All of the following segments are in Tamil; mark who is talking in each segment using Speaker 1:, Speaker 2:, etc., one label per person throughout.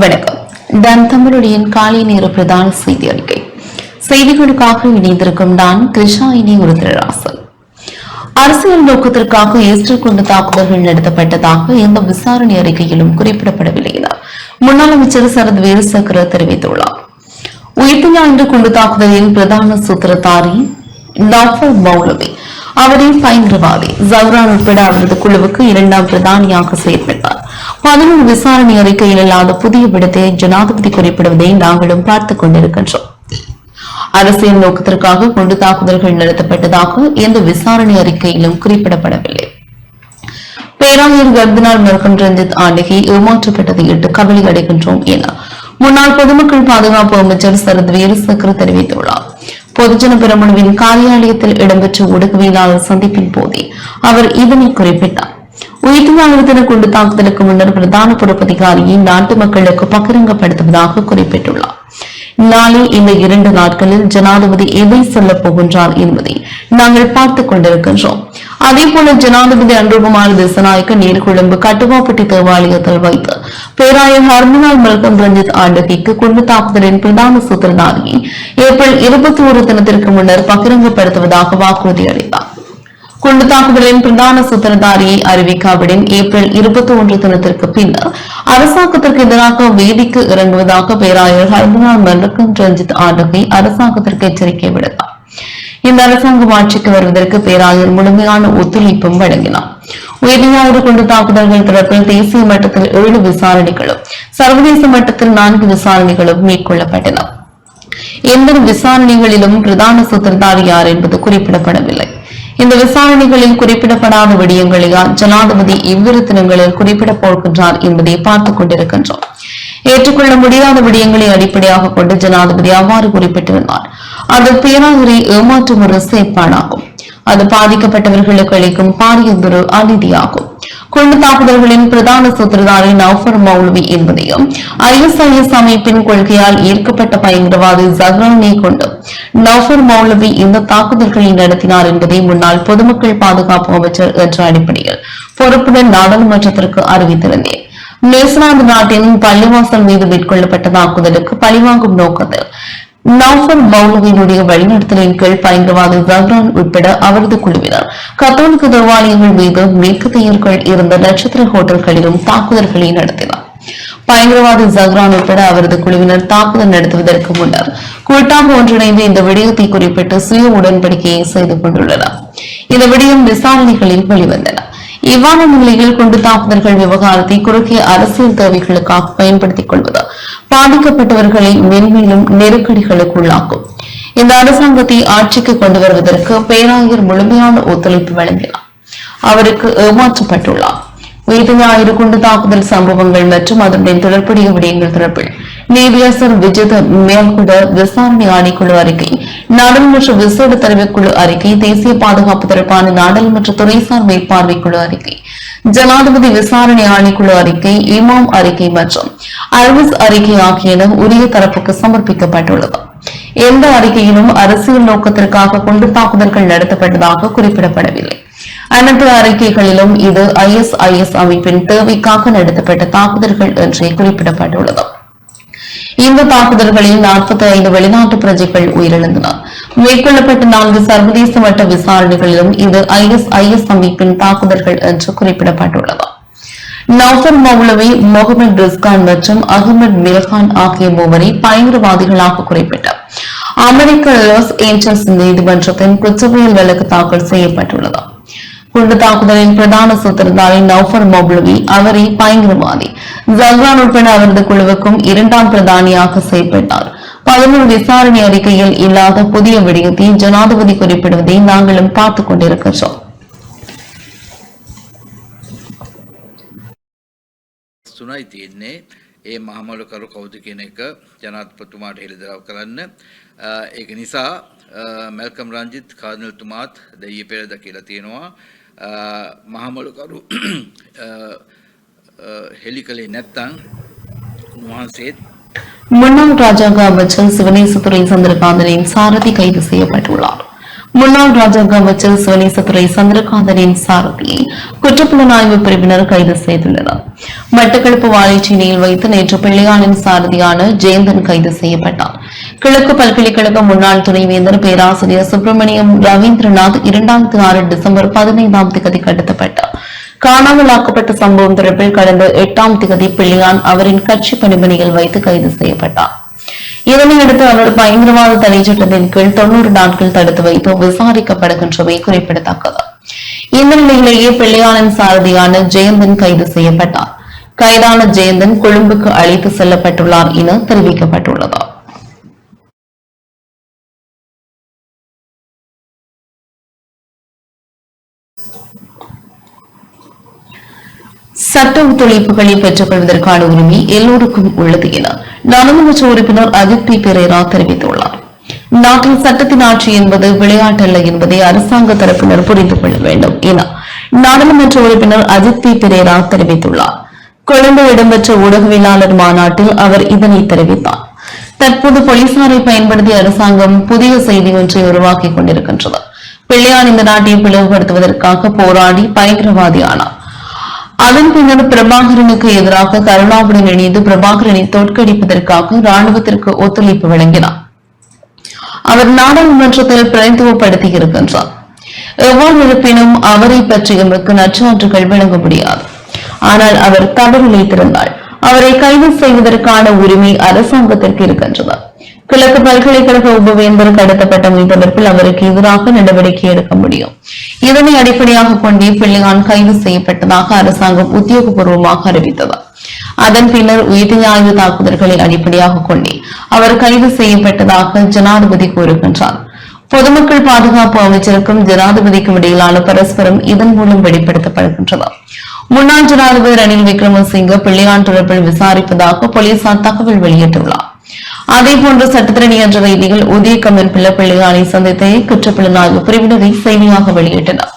Speaker 1: வணக்கம் தன் தமிழுடையின் காலை நேர பிரதான செய்தி அறிக்கை செய்திகளுக்காக இணைந்திருக்கும் நான் கிருஷா இனி உருதிராசன் அரசியல் நோக்கத்திற்காக ஈஸ்டர் குண்டு தாக்குதல்கள் நடத்தப்பட்டதாக எந்த விசாரணை அறிக்கையிலும் குறிப்பிடப்படவில்லை என முன்னாள் அமைச்சர் சரத் வீரசக்கர தெரிவித்துள்ளார் உயிர்த்து ஞாயிறு குண்டு தாக்குதலின் பிரதான சூத்திரதாரி டாக்டர் மௌலவி அவரின் பயங்கரவாதி ஜவ்ரான் உட்பட அவரது குழுவுக்கு இரண்டாம் பிரதானியாக செயல்பட்டார் பதினொரு விசாரணை அறிக்கையில் இல்லாத புதிய விடத்தை ஜனாதிபதி குறிப்பிடுவதை நாங்களும் பார்த்துக் கொண்டிருக்கின்றோம் அரசியல் நோக்கத்திற்காக குண்டு தாக்குதல்கள் நடத்தப்பட்டதாக எந்த விசாரணை அறிக்கையிலும் குறிப்பிடப்படவில்லை பேராயர் கர்தினால் மர்கம் ரஞ்சித் ஆண்டகி ஏமாற்றப்பட்டதை இட்டு கவலை அடைகின்றோம் என முன்னாள் பொதுமக்கள் பாதுகாப்பு அமைச்சர் சரத் வீரசக்கர் தெரிவித்துள்ளார் பொதுஜன பெருமனுவின் காரியாலயத்தில் இடம்பெற்ற ஊடகவியலாளர் சந்திப்பின் போதே அவர் இதனை குறிப்பிட்டார் உயிர்வாழ்வதன குண்டு தாக்குதலுக்கு முன்னர் பிரதான பொறுப்பதிகாரியை நாட்டு மக்களுக்கு பகிரங்கப்படுத்துவதாக குறிப்பிட்டுள்ளார் நாளை இந்த இரண்டு நாட்களில் ஜனாதிபதி எதை சொல்ல போகின்றார் என்பதை நாங்கள் பார்த்துக் கொண்டிருக்கின்றோம் அதேபோல ஜனாதிபதி அன்ரூபமான திசநாயக்க நீர்கொழும்பு கட்டுவாப்பட்டி தேவாலயத்தில் வைத்து பேராயர் ஹர்மினால் மல்கம் ரஞ்சித் ஆண்டகைக்கு குண்டு தாக்குதலின் பிரதான சூத்திரதாரியை ஏப்ரல் இருபத்தி ஒரு தினத்திற்கு முன்னர் பகிரங்கப்படுத்துவதாக வாக்குறுதி அளித்தார் குண்டு தாக்குதலின் பிரதான சூத்திரதாரியை அறிவிக்காவிடின் ஏப்ரல் இருபத்தி ஒன்று தினத்திற்கு பின்னர் அரசாங்கத்திற்கு எதிராக வேதிக்கு இறங்குவதாக பேராயர் ஹர்பனால் மல்லக்கம் ரஞ்சித் ஆண்டகை அரசாங்கத்திற்கு எச்சரிக்கை விடுத்தார் இந்த அரசாங்கம் ஆட்சிக்கு வருவதற்கு பேராயர் முழுமையான ஒத்துழைப்பும் வழங்கினார் உயிரியாவது குண்டு தாக்குதல்கள் தொடர்பில் தேசிய மட்டத்தில் ஏழு விசாரணைகளும் சர்வதேச மட்டத்தில் நான்கு விசாரணைகளும் மேற்கொள்ளப்பட்டன எந்த விசாரணைகளிலும் பிரதான சூத்திரதாரி யார் என்பது குறிப்பிடப்படவில்லை இந்த விசாரணைகளில் குறிப்பிடப்படாத விடயங்களையால் ஜனாதிபதி இவ்விரு தினங்களில் குறிப்பிட போகின்றார் என்பதை பார்த்துக் கொண்டிருக்கின்றோம் ஏற்றுக்கொள்ள முடியாத விடயங்களை அடிப்படையாக கொண்டு ஜனாதிபதி அவ்வாறு குறிப்பிட்டிருந்தார் அது பேராதரை ஏமாற்றும் ஒரு சேர்ப்பானாகும் அது பாதிக்கப்பட்டவர்களுக்கு அளிக்கும் பாரியதொரு அநீதியாகும் குண்டு தாக்குதல்களின் பிரதான சூத்திரதாரி நவ்ஃபர் மௌலவி என்பதையும் ஐஎஸ்ஐஎஸ் அமைப்பின் கொள்கையால் ஈர்க்கப்பட்ட பயங்கரவாதி ஜஹ்ரானை கொண்டு நவ்ஃபர் மௌலவி இந்த தாக்குதல்களை நடத்தினார் என்பதை முன்னாள் பொதுமக்கள் பாதுகாப்பு அமைச்சர் என்ற அடிப்படையில் பொறுப்புடன் நாடாளுமன்றத்திற்கு அறிவித்திருந்தேன் நியூசிலாந்து நாட்டின் பள்ளிவாசல் மீது மேற்கொள்ளப்பட்ட தாக்குதலுக்கு பழிவாங்கும் நோக்கத்தில் நவ்பர் மௌலவியினுடைய வழிநடத்தலின் கீழ் பயங்கரவாத வக்ரான் உட்பட அவரது குழுவினர் கத்தோலிக்க தேவாலயங்கள் மீது மேற்கத்தியர்கள் இருந்த நட்சத்திர ஹோட்டல்களிலும் தாக்குதல்களை நடத்தினார் பயங்கரவாதி ஜஹ்ரான் உட்பட அவரது குழுவினர் தாக்குதல் நடத்துவதற்கு முன்னர் கூட்டாக ஒன்றிணைந்து இந்த விடயத்தை குறிப்பிட்டு சுய உடன்படிக்கையை செய்து கொண்டுள்ளனர் இந்த விடயம் விசாரணைகளில் வெளிவந்தன இவ்வாறு நிலையில் குண்டு தாக்குதல்கள் விவகாரத்தை குறுகிய அரசியல் தேவைகளுக்காக பயன்படுத்திக் கொள்வது பாதிக்கப்பட்டவர்களை மென்மேலும் நெருக்கடிகளுக்குள்ளாக்கும் இந்த அரசாங்கத்தை ஆட்சிக்கு கொண்டு வருவதற்கு பேராயர் முழுமையான ஒத்துழைப்பு வழங்கினார் அவருக்கு ஏமாற்றப்பட்டுள்ளார் உயிர் ஞாயிறு குண்டு தாக்குதல் சம்பவங்கள் மற்றும் அதனுடன் தொடர்புடைய விடயங்கள் தொடர்பில் நீதியரசர் விஜித் மேல்கொண்ட விசாரணை ஆணைக்குழு அறிக்கை நாடாளுமன்ற விசேட தலைமைக்குழு அறிக்கை தேசிய பாதுகாப்பு தொடர்பான நாடாளுமன்ற துறைசார் மேற்பார்வைக்குழு அறிக்கை ஜனாதிபதி விசாரணை ஆணைக்குழு அறிக்கை இமாம் அறிக்கை மற்றும் அரவிஸ் அறிக்கை ஆகியன உரிய தரப்புக்கு சமர்ப்பிக்கப்பட்டுள்ளது எந்த அறிக்கையிலும் அரசியல் நோக்கத்திற்காக குண்டு தாக்குதல்கள் நடத்தப்பட்டதாக குறிப்பிடப்படவில்லை அனைத்து அறிக்கைகளிலும் இது ஐஎஸ்ஐஎஸ் அமைப்பின் தேவைக்காக நடத்தப்பட்ட தாக்குதல்கள் என்றே குறிப்பிடப்பட்டுள்ளது இந்த தாக்குதல்களில் நாற்பத்தி ஐந்து வெளிநாட்டு பிரஜைகள் உயிரிழந்தனர் மேற்கொள்ளப்பட்ட நான்கு சர்வதேச மட்ட விசாரணைகளிலும் இது ஐஎஸ்ஐஎஸ் அமைப்பின் தாக்குதல்கள் என்று குறிப்பிடப்பட்டுள்ளது நவ்ஃபர் மௌலவி முகமது ரிஸ்கான் மற்றும் அகமது மில்கான் ஆகிய மூவரை பயங்கரவாதிகளாக குறிப்பிட்டார் அமெரிக்க லாஸ் ஏஞ்சல்ஸ் நீதிமன்றத்தின் குற்றவியல் வழக்கு தாக்கல் செய்யப்பட்டுள்ளது குண்டு தாக்குதலின் பிரதான சூத்திரதாரி நௌஃபர் மௌலவி அவரே பயங்கரவாதி ஜல்ரான் உட்பட அவரது குழுவுக்கும் இரண்டாம் பிரதானியாக செயல்பட்டார் பதினோரு விசாரணை அறிக்கையில் இல்லாத புதிய விடயத்தை ஜனாதிபதி குறிப்பிடுவதை நாங்களும் பார்த்துக் கொண்டிருக்கிறோம்
Speaker 2: சுனாய் தீர்ணே ஏ මහමලකරු கரு කියන එක ජනාධිපතිතුමාට හෙළිදරව් කරන්න. ඒක නිසා මල්කම් රංජිත් කාර්නල්තුමාත් දෙයිය පෙරද කියලා තියෙනවා. මහමොලකරු හෙළි කළේ නැත්තං උන්වහන්සේත්
Speaker 1: முன்னாள் ராஜாங்க அமைச்சர் சிவனேசத்துறை சந்திரகாந்தனின் சாரதி கைது செய்யப்பட்டுள்ளார் முன்னாள் ராஜாங்க அமைச்சர் சிவனேசத்துறை சந்திரகாந்தனின் சாரதியை குற்றப்புலனாய்வு பிரிவினர் கைது செய்துள்ளனர் மட்டக்களப்பு வாழைச்சீனியில் வைத்து நேற்று பிள்ளையாளின் சாரதியான ஜெயந்தன் கைது செய்யப்பட்டார் கிழக்கு பல்கலைக்கழக முன்னாள் துணைவேந்தர் பேராசிரியர் சுப்பிரமணியம் ரவீந்திரநாத் இரண்டாயிரத்தி ஆறு டிசம்பர் பதினைந்தாம் தேதி கடத்தப்பட்டார் காணாமல் ஆக்கப்பட்ட சம்பவம் தொடர்பில் கடந்த எட்டாம் திகதி பிள்ளையான் அவரின் கட்சி பணிமனையில் வைத்து கைது செய்யப்பட்டார் இதனை அடுத்து அவர் பயங்கரவாத தடை சட்டத்தின் கீழ் தொண்ணூறு நாட்கள் தடுத்து வைத்து விசாரிக்கப்படுகின்றவை குறிப்பிடத்தக்கது இந்த நிலையிலேயே பிள்ளையாளன் சாரதியான ஜெயந்தன் கைது செய்யப்பட்டார் கைதான ஜெயந்தன் கொழும்புக்கு அழைத்து செல்லப்பட்டுள்ளார் என தெரிவிக்கப்பட்டுள்ளது சட்ட ஒத்துழைப்புகளை பெற்றுக் கொள்வதற்கான உரிமை எல்லோருக்கும் உள்ளது என நாடாளுமன்ற உறுப்பினர் அஜித் பி பெரேரா தெரிவித்துள்ளார் நாட்டில் சட்டத்தின் ஆட்சி என்பது விளையாட்டல்ல என்பதை அரசாங்க தரப்பினர் புரிந்து கொள்ள வேண்டும் என நாடாளுமன்ற உறுப்பினர் அஜித் பி பெரேரா தெரிவித்துள்ளார் கொழும்பு இடம்பெற்ற ஊடகவியலாளர் மாநாட்டில் அவர் இதனை தெரிவித்தார் தற்போது போலீசாரை பயன்படுத்தி அரசாங்கம் புதிய செய்தி ஒன்றை உருவாக்கிக் கொண்டிருக்கின்றது பிள்ளையான் இந்த நாட்டை பிளவுபடுத்துவதற்காக போராடி பயங்கரவாதியானார் அதன் பின்னர் பிரபாகரனுக்கு எதிராக கருணாவுடன் இணைந்து பிரபாகரனை தோற்கடிப்பதற்காக ராணுவத்திற்கு ஒத்துழைப்பு வழங்கினார் அவர் நாடாளுமன்றத்தில் பிரதித்துவப்படுத்தி இருக்கின்றார் எவ்வாறு இருப்பினும் அவரை பற்றி எமக்கு நற்சான்றுகள் வழங்க முடியாது ஆனால் அவர் தவறு நினைத்திருந்தால் அவரை கைது செய்வதற்கான உரிமை அரசாங்கத்திற்கு இருக்கின்றது கிழக்கு பல்கலைக்கழக உபவேந்தருக்கு அடுத்தப்பட்ட தொடர்பில் அவருக்கு எதிராக நடவடிக்கை எடுக்க முடியும் இதனை அடிப்படையாக கொண்டே பிள்ளையான் கைது செய்யப்பட்டதாக அரசாங்கம் உத்தியோகபூர்வமாக அறிவித்தது அதன் பின்னர் உயிர் ஆய்வு தாக்குதல்களை அடிப்படையாக கொண்டே அவர் கைது செய்யப்பட்டதாக ஜனாதிபதி கூறுகின்றார் பொதுமக்கள் பாதுகாப்பு அமைச்சருக்கும் ஜனாதிபதிக்கும் இடையிலான பரஸ்பரம் இதன் மூலம் வெளிப்படுத்தப்படுகின்றது முன்னாள் ஜனாதிபதி ரணில் விக்ரமசிங்க பிள்ளையான் தொடர்பில் விசாரிப்பதாக போலீசார் தகவல் வெளியிட்டுள்ளார் அதே போன்று சட்டத்திரணி என்ற வைதிகள் உதயகமன் பிள்ளப்பிள்ளையானை சந்தித்து குற்றப்புலனாய்வு பிரிவினரை செய்தியாக வெளியிட்டனர்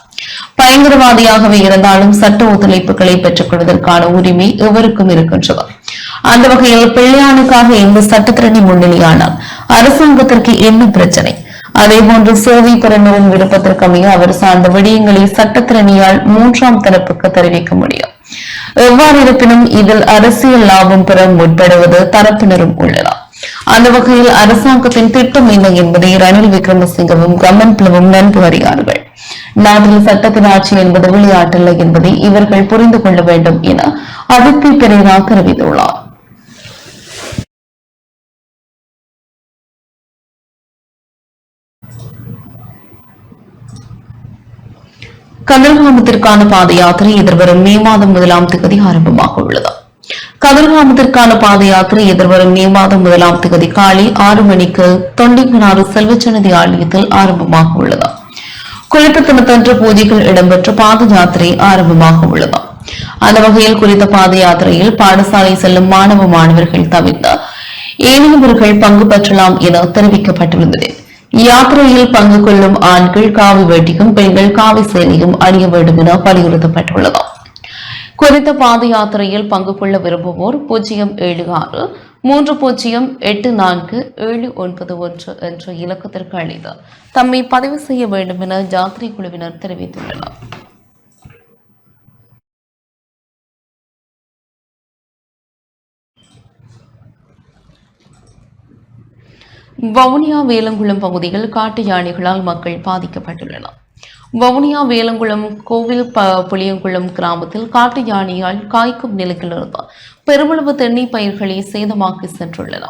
Speaker 1: பயங்கரவாதியாகவே இருந்தாலும் சட்ட ஒத்துழைப்புகளை பெற்றுக் கொள்வதற்கான உரிமை எவருக்கும் இருக்கின்றது அந்த வகையில் பிள்ளையானுக்காக இந்த சட்டத்திறனை முன்னிலையானார் அரசாங்கத்திற்கு என்ன பிரச்சனை அதேபோன்று சோவி பிறந்தவன் விருப்பத்திற்கமைய அவர் சார்ந்த விடயங்களை சட்டத்திறனியால் மூன்றாம் தரப்புக்கு தெரிவிக்க முடியும் எவ்வாறு இருப்பினும் இதில் அரசியல் லாபம் பெற முற்படுவது தரப்பினரும் உள்ளனர் அந்த வகையில் அரசாங்கத்தின் திட்டம் என்ன என்பதை ரணில் விக்ரமசிங்கவும் பிளவும் நன்கு அறியார்கள் நாட்டில் சட்டத்தின் ஆட்சி என்பது விளையாட்டில்லை என்பதை இவர்கள் புரிந்து கொள்ள வேண்டும் என அதித்தி பெரேரா தெரிவித்துள்ளார் பாத யாத்திரை எதிர்வரும் மே மாதம் முதலாம் தேதி ஆரம்பமாக உள்ளது கதிர்காமத்திற்கான பாத யாத்திரை எதிர்வரும் மே மாதம் முதலாம் தேதி காலை ஆறு மணிக்கு தொண்டிங்கனாறு செல்வச்சன்னதி ஆலயத்தில் ஆரம்பமாக உள்ளது குறித்த தினத்தன்று பூஜைகள் இடம்பெற்ற பாத யாத்திரை ஆரம்பமாக உள்ளது அந்த வகையில் குறித்த பாத யாத்திரையில் பாடசாலை செல்லும் மாணவ மாணவர்கள் தவிர்த்த ஏனையவர்கள் பங்கு பெற்றலாம் என தெரிவிக்கப்பட்டிருந்தது யாத்திரையில் பங்கு கொள்ளும் ஆண்கள் காவி வேட்டியும் பெண்கள் காவி சேலையும் அணிய வேண்டும் என வலியுறுத்தப்பட்டுள்ளதாம் குறித்த பாத யாத்திரையில் பங்கு கொள்ள விரும்புவோர் பூஜ்ஜியம் ஏழு ஆறு மூன்று பூஜ்ஜியம் எட்டு நான்கு ஏழு ஒன்பது ஒன்று என்ற இலக்கத்திற்கு அளித்தார் தம்மை பதிவு செய்ய வேண்டும் என ஜாத்திரை குழுவினர் தெரிவித்துள்ளனர் வவுனியா வேலங்குளம் பகுதியில் காட்டு யானைகளால் மக்கள் பாதிக்கப்பட்டுள்ளனர் வவுனியா வேலங்குளம் கோவில் ப புளியங்குளம் கிராமத்தில் காட்டு யானையால் காய்க்கும் இருந்தால் பெருமளவு தென்னை பயிர்களை சேதமாக்கி சென்றுள்ளன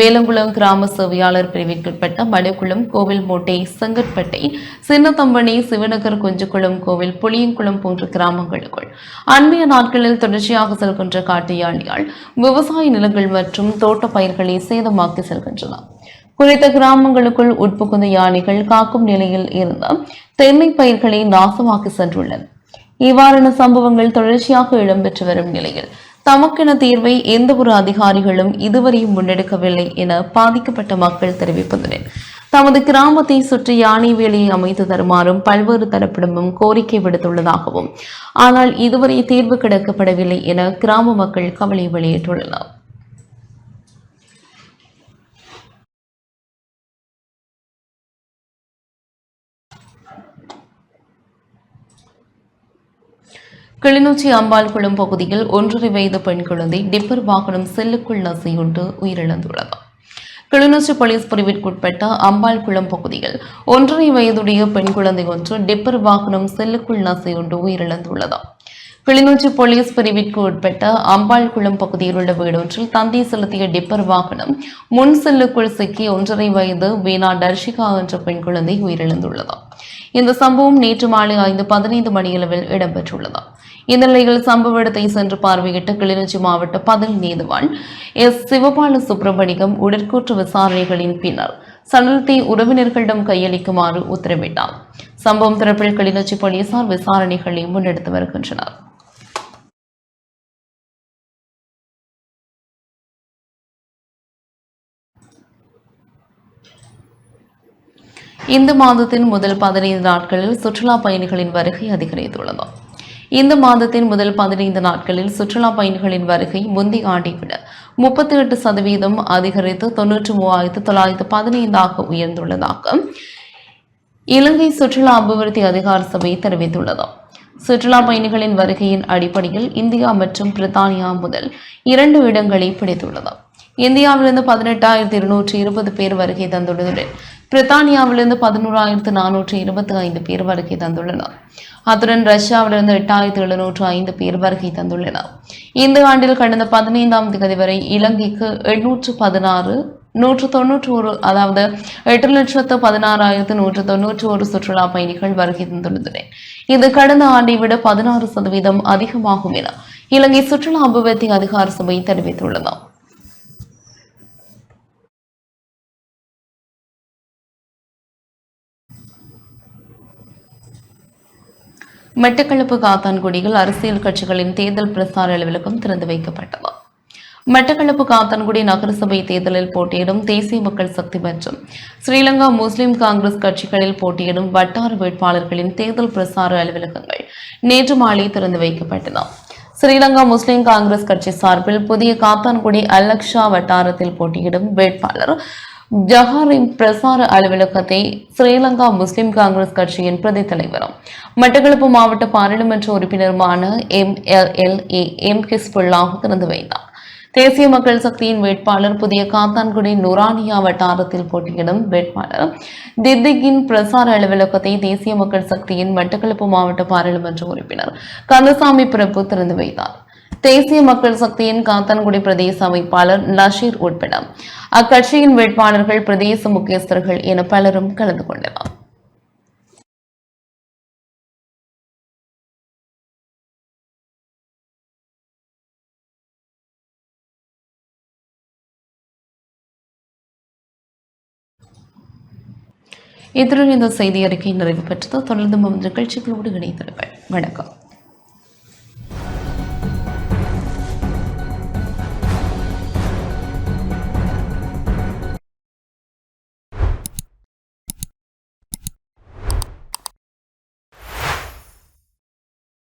Speaker 1: வேலங்குளம் கிராம சேவையாளர் பிரிவிற்குட்பட்ட கோவில் மோட்டை செங்கற்பட்டை சின்னத்தம்பனி சிவநகர் குஞ்சுக்குளம் கோவில் புளியங்குளம் போன்ற கிராமங்களுக்குள் அண்மைய நாட்களில் தொடர்ச்சியாக செல்கின்ற காட்டு யானையால் விவசாய நிலங்கள் மற்றும் தோட்ட பயிர்களை சேதமாக்கி செல்கின்றன குறித்த கிராமங்களுக்குள் உட்புகுந்த யானைகள் காக்கும் நிலையில் இருந்த தென்னை பயிர்களை நாசமாக்கி சென்றுள்ளன இவ்வாறான சம்பவங்கள் தொடர்ச்சியாக இடம்பெற்று வரும் நிலையில் தமக்கென தீர்வை எந்த ஒரு அதிகாரிகளும் இதுவரை முன்னெடுக்கவில்லை என பாதிக்கப்பட்ட மக்கள் தெரிவிப்பதுடன் தமது கிராமத்தை சுற்றி யானை வேலையை அமைத்து தருமாறும் பல்வேறு தரப்பிடமும் கோரிக்கை விடுத்துள்ளதாகவும் ஆனால் இதுவரை தீர்வு கிடைக்கப்படவில்லை என கிராம மக்கள் கவலை வெளியிட்டுள்ளனர் கிளிநொச்சி குளம் பகுதியில் ஒன்றரை வயது பெண் குழந்தை டிப்பர் வாகனம் செல்லுக்குள் நசியுண்டு உயிரிழந்துள்ளது கிளிநொச்சி போலீஸ் பிரிவிற்குட்பட்ட குளம் பகுதியில் ஒன்றரை வயதுடைய பெண் குழந்தை ஒன்று டிப்பர் வாகனம் செல்லுக்குள் நசியுண்டு உயிரிழந்துள்ளது கிளிநொச்சி போலீஸ் பிரிவிற்கு உட்பட்ட குளம் பகுதியில் உள்ள வீடொன்றில் தந்தை செலுத்திய டிப்பர் வாகனம் முன் செல்லுக்குள் சிக்கி ஒன்றரை வயது வீணா டர்ஷிகா என்ற பெண் குழந்தை உயிரிழந்துள்ளது இந்த சம்பவம் நேற்று மாலை ஐந்து பதினைந்து மணியளவில் இடம்பெற்றுள்ளது இந்த சம்பவ இடத்தை சென்று பார்வையிட்ட கிளிநொச்சி மாவட்ட பதவி நீதிவான் எஸ் சிவபால சுப்பிரமணியம் உடற்கூற்று விசாரணைகளின் பின்னர் சடலத்தை உறவினர்களிடம் கையளிக்குமாறு உத்தரவிட்டார் சம்பவம் தரப்பில் கிளிநொச்சி போலீசார் விசாரணைகளை முன்னெடுத்து வருகின்றனர் இந்த மாதத்தின் முதல் பதினைந்து நாட்களில் சுற்றுலா பயணிகளின் வருகை அதிகரித்துள்ளது இந்த மாதத்தின் முதல் பதினைந்து நாட்களில் சுற்றுலா பயணிகளின் வருகை முந்தைய ஆண்டை விட முப்பத்தி எட்டு சதவீதம் அதிகரித்து தொன்னூற்றி மூவாயிரத்து தொள்ளாயிரத்து பதினைந்தாக உயர்ந்துள்ளதாக இலங்கை சுற்றுலா அபிவிருத்தி அதிகார சபை தெரிவித்துள்ளது சுற்றுலா பயணிகளின் வருகையின் அடிப்படையில் இந்தியா மற்றும் பிரித்தானியா முதல் இரண்டு இடங்களை பிடித்துள்ளது இந்தியாவிலிருந்து பதினெட்டாயிரத்தி இருநூற்றி இருபது பேர் வருகை தந்துள்ளதுடன் பிரித்தானியாவிலிருந்து பதினோராயிரத்து நானூற்றி இருபத்தி ஐந்து பேர் வருகை தந்துள்ளனர் அத்துடன் ரஷ்யாவிலிருந்து எட்டாயிரத்து எழுநூற்று ஐந்து பேர் வருகை தந்துள்ளனர் இந்த ஆண்டில் கடந்த பதினைந்தாம் தேதி வரை இலங்கைக்கு எண்ணூற்று பதினாறு நூற்று தொன்னூற்று ஒரு அதாவது எட்டு லட்சத்து பதினாறாயிரத்து நூற்று தொன்னூற்றி ஒரு சுற்றுலா பயணிகள் வருகை தந்துள்ளன இது கடந்த ஆண்டை விட பதினாறு சதவீதம் அதிகமாகும் என இலங்கை சுற்றுலா அபிவிருத்தி அதிகார சபை தெரிவித்துள்ளது மட்டக்களப்பு காத்தான்குடியில் அரசியல் கட்சிகளின் தேர்தல் பிரசார அலுவலகம் திறந்து வைக்கப்பட்டது மட்டக்களப்பு காத்தான்குடி நகரசபை தேர்தலில் போட்டியிடும் தேசிய மக்கள் சக்தி மற்றும் ஸ்ரீலங்கா முஸ்லிம் காங்கிரஸ் கட்சிகளில் போட்டியிடும் வட்டார வேட்பாளர்களின் தேர்தல் பிரசார அலுவலகங்கள் நேற்று மாலை திறந்து வைக்கப்பட்டன ஸ்ரீலங்கா முஸ்லிம் காங்கிரஸ் கட்சி சார்பில் புதிய காத்தான்குடி அல்லக்ஷா வட்டாரத்தில் போட்டியிடும் வேட்பாளர் ஜஹாரின் பிரசார அலுவலகத்தை ஸ்ரீலங்கா முஸ்லிம் காங்கிரஸ் கட்சியின் பிரதி தலைவரும் மட்டக்களப்பு மாவட்ட பாராளுமன்ற உறுப்பினருமான M L L A M ஹிஸ்புல்லாக திறந்து வைத்தார் தேசிய மக்கள் சக்தியின் வேட்பாளர் புதிய காத்தான்குடி நுரானியா வட்டாரத்தில் போட்டியிடும் வேட்பாளர் தித்திகின் பிரசார அலுவலகத்தை தேசிய மக்கள் சக்தியின் மட்டக்களப்பு மாவட்ட பாராளுமன்ற உறுப்பினர் கந்தசாமி பிரபு திறந்து வைத்தார் தேசிய மக்கள் சக்தியின் காத்தான்குடி பிரதேச அமைப்பாளர் நஷீர் உட்பட அக்கட்சியின் வேட்பாளர்கள் பிரதேச முக்கியஸ்தர்கள் என பலரும் கலந்து கொண்டனர் இத்துடன் இந்த செய்தி அறிக்கை நிறைவு பெற்றது தொடர்ந்து நிகழ்ச்சிகளோடு இணைந்திருங்கள் வணக்கம்